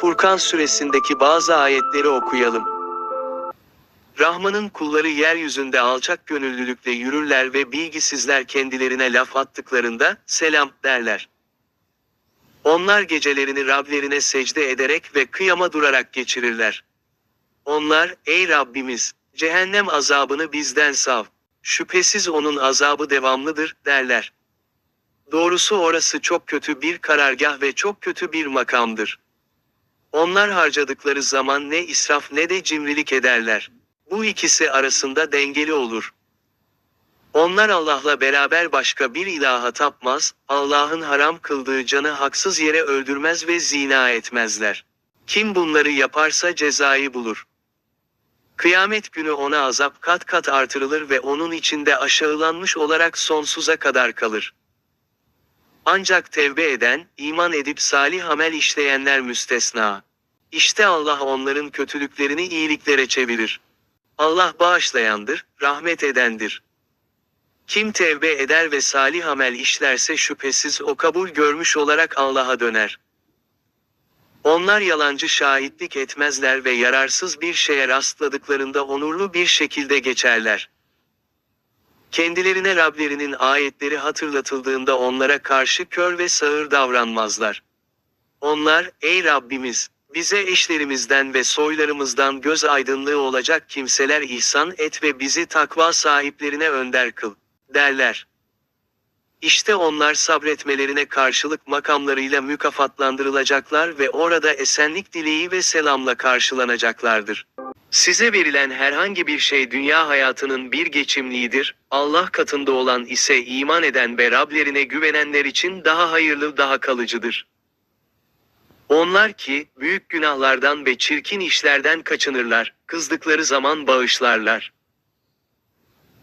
Furkan suresindeki bazı ayetleri okuyalım. Rahman'ın kulları yeryüzünde alçak gönüllülükle yürürler ve bilgisizler kendilerine laf attıklarında, selam, derler. Onlar gecelerini Rablerine secde ederek ve kıyama durarak geçirirler. Onlar, ey Rabbimiz, cehennem azabını bizden sav. Şüphesiz onun azabı devamlıdır, derler. Doğrusu orası çok kötü bir karargah ve çok kötü bir makamdır. Onlar harcadıkları zaman ne israf ne de cimrilik ederler. Bu ikisi arasında dengeli olur. Onlar Allah'la beraber başka bir ilaha tapmaz, Allah'ın haram kıldığı canı haksız yere öldürmez ve zina etmezler. Kim bunları yaparsa cezayı bulur. Kıyamet günü ona azap kat kat artırılır ve onun içinde aşağılanmış olarak sonsuza kadar kalır. Ancak tevbe eden, iman edip salih amel işleyenler müstesna. İşte Allah onların kötülüklerini iyiliklere çevirir. Allah bağışlayandır, rahmet edendir. Kim tevbe eder ve salih amel işlerse şüphesiz o kabul görmüş olarak Allah'a döner. Onlar yalancı şahitlik etmezler ve yararsız bir şeye rastladıklarında onurlu bir şekilde geçerler. Kendilerine Rablerinin ayetleri hatırlatıldığında onlara karşı kör ve sağır davranmazlar. Onlar, ey Rabbimiz, bize eşlerimizden ve soylarımızdan göz aydınlığı olacak kimseler ihsan et ve bizi takva sahiplerine önder kıl, derler. İşte onlar sabretmelerine karşılık makamlarıyla mükafatlandırılacaklar ve orada esenlik dileği ve selamla karşılanacaklardır. Size verilen herhangi bir şey dünya hayatının bir geçimliğidir, Allah katında olan ise iman eden ve Rablerine güvenenler için daha hayırlı daha kalıcıdır. Onlar ki, büyük günahlardan ve çirkin işlerden kaçınırlar, kızdıkları zaman bağışlarlar.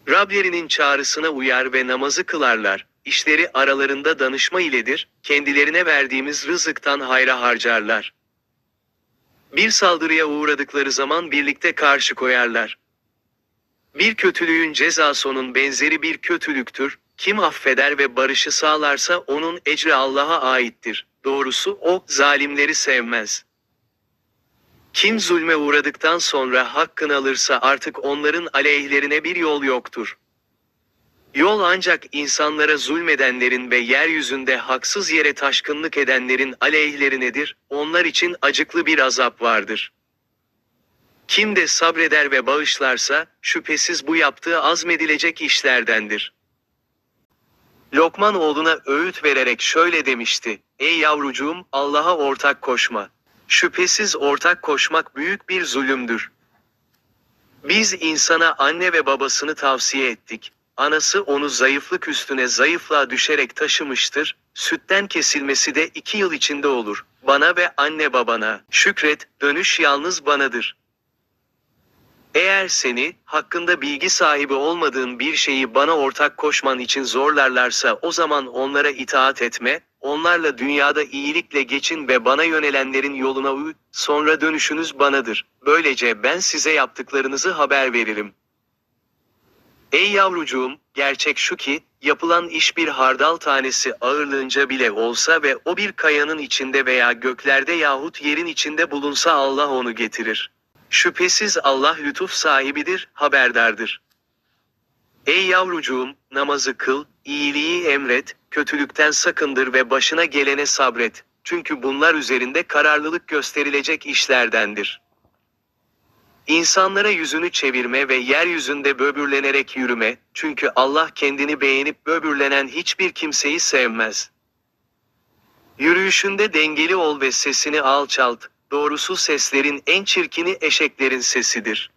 Rablerinin çağrısına uyar ve namazı kılarlar, işleri aralarında danışma iledir, kendilerine verdiğimiz rızıktan hayra harcarlar. Bir saldırıya uğradıkları zaman birlikte karşı koyarlar. Bir kötülüğün cezası onun benzeri bir kötülüktür, kim affeder ve barışı sağlarsa onun ecri Allah'a aittir. Doğrusu o, zalimleri sevmez. Kim zulme uğradıktan sonra hakkını alırsa artık onların aleyhlerine bir yol yoktur. Yol ancak insanlara zulmedenlerin ve yeryüzünde haksız yere taşkınlık edenlerin aleyhlerinedir, onlar için acıklı bir azap vardır. Kim de sabreder ve bağışlarsa, şüphesiz bu yaptığı azmedilecek işlerdendir. Lokman oğluna öğüt vererek şöyle demişti, Ey yavrucuğum, Allah'a ortak koşma. Şüphesiz ortak koşmak büyük bir zulümdür. Biz insana anne ve babasını tavsiye ettik. Anası onu zayıflık üstüne zayıflığa düşerek taşımıştır, sütten kesilmesi de iki yıl içinde olur. Bana ve anne babana, şükret, dönüş yalnız banadır. Eğer seni, hakkında bilgi sahibi olmadığın bir şeyi bana ortak koşman için zorlarlarsa o zaman onlara itaat etme, onlarla dünyada iyilikle geçin ve bana yönelenlerin yoluna uy, sonra dönüşünüz banadır. Böylece ben size yaptıklarınızı haber veririm. Ey yavrucuğum, gerçek şu ki, yapılan iş bir hardal tanesi ağırlığınca bile olsa ve o bir kayanın içinde veya göklerde yahut yerin içinde bulunsa Allah onu getirir. Şüphesiz Allah lütuf sahibidir, haberdardır. Ey yavrucuğum, namazı kıl, iyiliği emret, kötülükten sakındır ve başına gelene sabret. Çünkü bunlar üzerinde kararlılık gösterilecek işlerdendir. İnsanlara yüzünü çevirme ve yeryüzünde böbürlenerek yürüme, çünkü Allah kendini beğenip böbürlenen hiçbir kimseyi sevmez. Yürüyüşünde dengeli ol ve sesini alçalt, doğrusu seslerin en çirkini eşeklerin sesidir.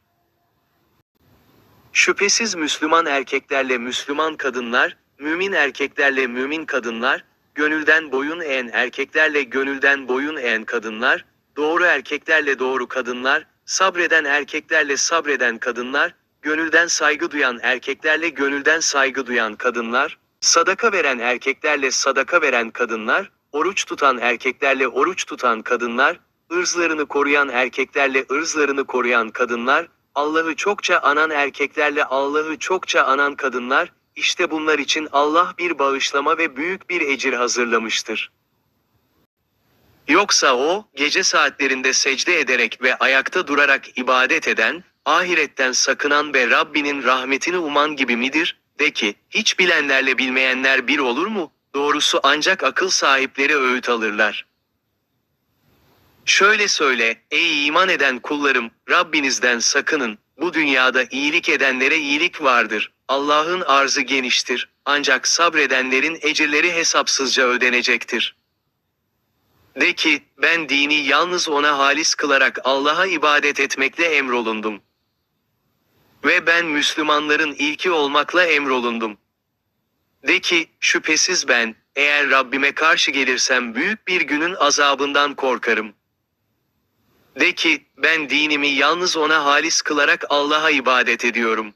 Şüphesiz Müslüman erkeklerle Müslüman kadınlar, mümin erkeklerle mümin kadınlar, gönülden boyun eğen erkeklerle gönülden boyun eğen kadınlar, doğru erkeklerle doğru kadınlar, sabreden erkeklerle sabreden kadınlar, gönülden saygı duyan erkeklerle gönülden saygı duyan kadınlar, sadaka veren erkeklerle sadaka veren kadınlar, oruç tutan erkeklerle oruç tutan kadınlar, ırzlarını koruyan erkeklerle ırzlarını koruyan kadınlar, Allah'ı çokça anan erkeklerle Allah'ı çokça anan kadınlar, işte bunlar için Allah bir bağışlama ve büyük bir ecir hazırlamıştır. Yoksa o, gece saatlerinde secde ederek ve ayakta durarak ibadet eden, ahiretten sakınan ve Rabbinin rahmetini uman gibi midir? De ki, hiç bilenlerle bilmeyenler bir olur mu? Doğrusu ancak akıl sahipleri öğüt alırlar. Şöyle söyle, ey iman eden kullarım, Rabbinizden sakının, bu dünyada iyilik edenlere iyilik vardır. Allah'ın arzı geniştir, ancak sabredenlerin ecirleri hesapsızca ödenecektir. De ki, ben dini yalnız ona halis kılarak Allah'a ibadet etmekle emrolundum. Ve ben Müslümanların ilki olmakla emrolundum. De ki, şüphesiz ben, eğer Rabbime karşı gelirsem büyük bir günün azabından korkarım. De ki, ben dinimi yalnız ona halis kılarak Allah'a ibadet ediyorum.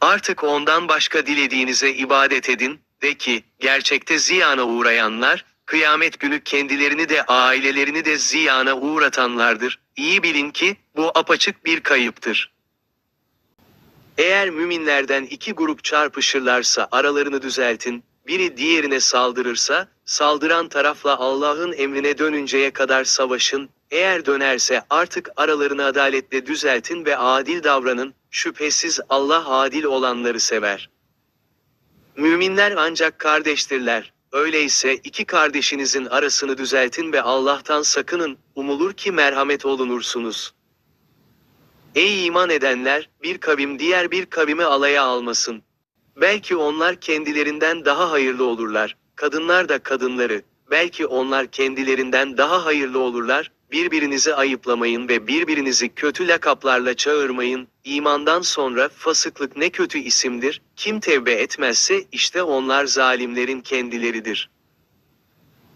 Artık ondan başka dilediğinize ibadet edin, de ki, gerçekte ziyana uğrayanlar, kıyamet günü kendilerini de ailelerini de ziyana uğratanlardır. İyi bilin ki, bu apaçık bir kayıptır. Eğer müminlerden iki grup çarpışırlarsa aralarını düzeltin, biri diğerine saldırırsa, saldıran tarafla Allah'ın emrine dönünceye kadar savaşın, eğer dönerse artık aralarını adaletle düzeltin ve adil davranın, şüphesiz Allah adil olanları sever. Müminler ancak kardeştirler. Öyleyse iki kardeşinizin arasını düzeltin ve Allah'tan sakının, umulur ki merhamet olunursunuz. Ey iman edenler, bir kavim diğer bir kavimi alaya almasın. Belki onlar kendilerinden daha hayırlı olurlar, kadınlar da kadınları, belki onlar kendilerinden daha hayırlı olurlar, birbirinizi ayıplamayın ve birbirinizi kötü lakaplarla çağırmayın, imandan sonra fasıklık ne kötü isimdir, kim tevbe etmezse işte onlar zalimlerin kendileridir.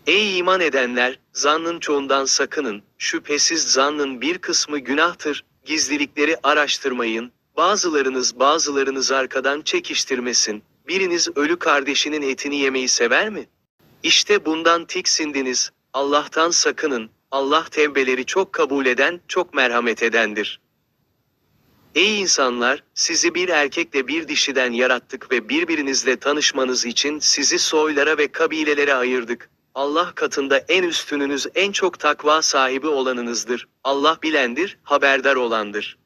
Ey iman edenler, zannın çoğundan sakının, şüphesiz zannın bir kısmı günahtır, gizlilikleri araştırmayın, bazılarınız bazılarınız arkadan çekiştirmesin, biriniz ölü kardeşinin etini yemeyi sever mi? İşte bundan tiksindiniz, Allah'tan sakının, Allah tevbeleri çok kabul eden, çok merhamet edendir. Ey insanlar, sizi bir erkekle bir dişiden yarattık ve birbirinizle tanışmanız için sizi soylara ve kabilelere ayırdık. Allah katında en üstününüz en çok takva sahibi olanınızdır. Allah bilendir, haberdar olandır.